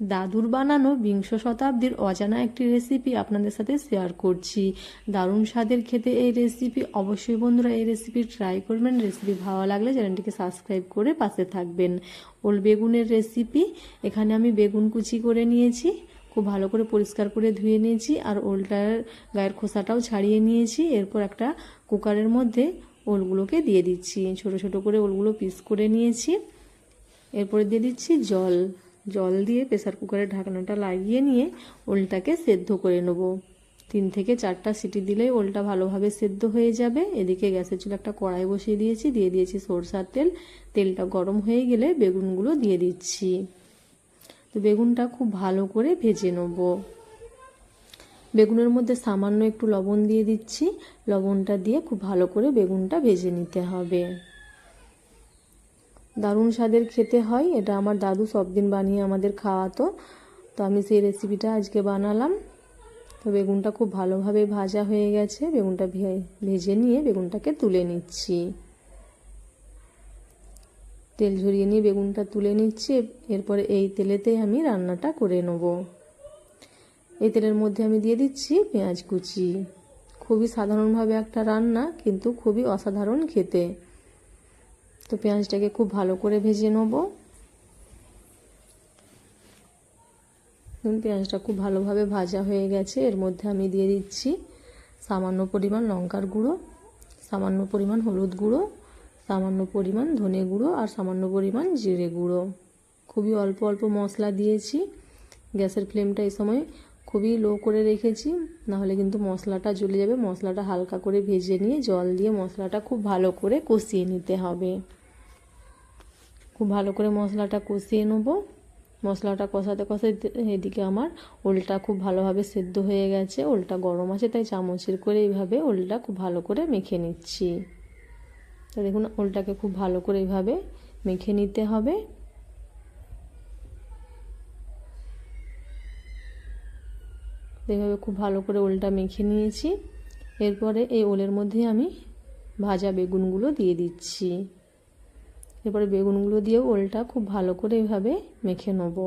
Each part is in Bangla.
দাদুর বানানো বিংশ শতাব্দীর অজানা একটি রেসিপি আপনাদের সাথে শেয়ার করছি। দারুণ স্বাদের খেতে এই রেসিপি অবশ্যই বন্ধুরা এই রেসিপি ট্রাই করবেন। রেসিপি ভালো লাগলে চ্যানেলটিকে সাবস্ক্রাইব করে পাশে থাকবেন। ওল বেগুনের রেসিপি এখানে আমি বেগুন কুচি করে নিয়েছি, খুব ভালো করে পরিষ্কার করে ধুয়ে নিয়েছি, আর ওলটার গায়ের খোসাটাও ছাড়িয়ে নিয়েছি। এরপর একটা কুকারের মধ্যে ওলগুলোকে দিয়ে দিচ্ছি। ছোট ছোট করে ওলগুলো পিস করে নিয়েছি। এরপরে দিয়ে দিচ্ছি জল। জল দিয়ে প্রেসার কুকারের ঢাকনাটা লাগিয়ে নিয়ে ওলটাকে সেদ্ধ করে নেব। তিন থেকে চারটা সিটি দিলেই ওলটা ভালোভাবে সেদ্ধ হয়ে যাবে। এদিকে গ্যাসের চুলে একটা কড়াই বসিয়ে দিয়েছি, দিয়ে দিয়েছি সরষার তেল। তেলটা গরম হয়ে গেলে বেগুনগুলো দিয়ে দিচ্ছি। তো বেগুনটা খুব ভালো করে ভেজে নেব। বেগুনের মধ্যে সামান্য একটু লবণ দিয়ে দিচ্ছি। লবণটা দিয়ে খুব ভালো করে বেগুনটা ভেজে নিতে হবে। দারুণ স্বাদের খেতে হয়। এটা আমার দাদু সব দিন বানিয়ে আমাদের খাওয়াতো। তো আমি সেই রেসিপিটা আজকে বানালাম। তো বেগুনটা খুব ভালোভাবে ভাজা হয়ে গেছে। বেগুনটা ভেজে নিয়ে বেগুনটাকে তুলে নিচ্ছি। তেল ঝরিয়ে নিয়ে বেগুনটা তুলে নিচ্ছি। এরপরে এই তেলেতেই আমি রান্নাটা করে নেব। এই তেলের মধ্যে আমি দিয়ে দিচ্ছি পেঁয়াজ কুচি। খুবই সাধারণভাবে একটা রান্না, কিন্তু খুবই অসাধারণ খেতে। তো পেঁয়াজটাকে খুব ভালো করে ভেজে নেব। পেঁয়াজটা খুব ভালোভাবে ভাজা হয়ে গেছে। এর মধ্যে আমি দিয়ে দিচ্ছি সামান্য পরিমাণ লঙ্কার গুঁড়ো, সামান্য পরিমাণ হলুদ গুঁড়ো, সামান্য পরিমাণ ধনে গুঁড়ো আর সামান্য পরিমাণ জিরে গুঁড়ো। খুবই অল্প অল্প মশলা দিয়েছি। গ্যাসের ফ্লেমটা এই সময় খুবই লো করে রেখেছি। নাহলে কিন্তু মশলাটা জ্বলে যাবে। মশলাটা হালকা করে ভেজে নিয়ে জল দিয়ে মশলাটা খুব ভালো করে কষিয়ে নিতে হবে। খুব ভালো করে মশলাটা কষিয়ে নেব। মশলাটা কষাতে কষাতে এদিকে আমার ওলটা খুব ভালোভাবে সেদ্ধ হয়ে গেছে। ওলটা গরম আছে, তাই চামচের করে এইভাবে ওলটা খুব ভালো করে মেখে নিচ্ছি। তো দেখুন, ওলটাকে খুব ভালো করে এইভাবে মেখে নিতে হবে। এইভাবে খুব ভালো করে ওলটা মেখে নিয়েছি। এরপরে এই ওলের মধ্যে আমি ভাজা বেগুনগুলো দিয়ে দিচ্ছি। এরপরে বেগুনগুলো দিয়েও ওলটা খুব ভালো করে এভাবে মেখে নেব।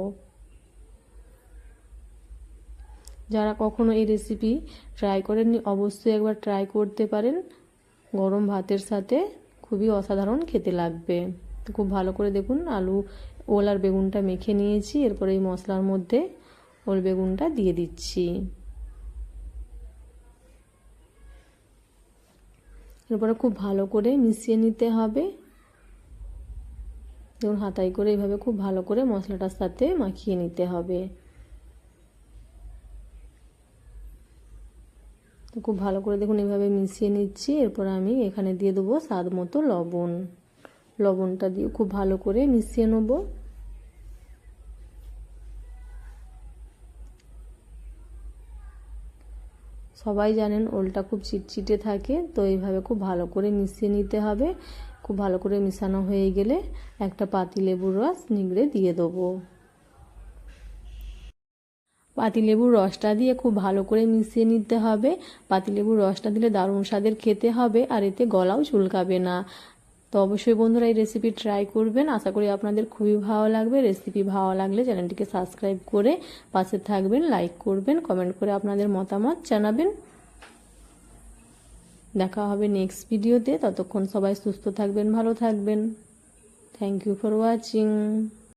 যারা কখনো এই রেসিপি ট্রাই করেননি, অবশ্যই একবার ট্রাই করতে পারেন। গরম ভাতের সাথে খুবই অসাধারণ খেতে লাগবে। খুব ভালো করে দেখুন, আলু, ওল আর বেগুনটা মেখে নিয়েছি। এরপরে এই মশলার মধ্যে ওল বেগুনটা দিয়ে দিচ্ছি। এরপরে খুব ভালো করে মিশিয়ে নিতে হবে। দেখুন হাতাই করে এইভাবে খুব ভালো করে মশলাটার সাথে মাখিয়ে নিতে হবে। তো খুব ভালো করে দেখুন, এভাবে মিশিয়ে নিচ্ছি। এরপর আমি এখানে দিয়ে দেবো স্বাদ মতো লবণ। লবণটা দিয়ে খুব ভালো করে মিশিয়ে নেব। সবাই জানেন ওলটা খুব চিটচিটে থাকে, তো এইভাবে খুব ভালো করে মিশিয়ে নিতে হবে। খুব ভালো করে মিশানো হয়ে গেলে একটা পাতি লেবুর রস নিংড়ে দিয়ে দেবো। পাতিলেবুর রসটা দিয়ে খুব ভালো করে মিশিয়ে নিতে হবে। পাতিলেবুর রসটা দিলে দারুণ স্বাদের খেতে হবে, আর এতে গলাও চুলকাবে না। তো অবশ্যই বন্ধুরা এই রেসিপি ট্রাই করবেন। আশা করি আপনাদের খুবই ভালো লাগবে। রেসিপি ভালো লাগলে চ্যানেলটিকে সাবস্ক্রাইব করে পাশে থাকবেন লাইক করবেন কমেন্ট করে আপনাদের মতামত জানাবেন। দেখা হবে নেক্সট ভিডিওতে ততক্ষণ সবাই সুস্থ থাকবেন, ভালো থাকবেন। Thank you for watching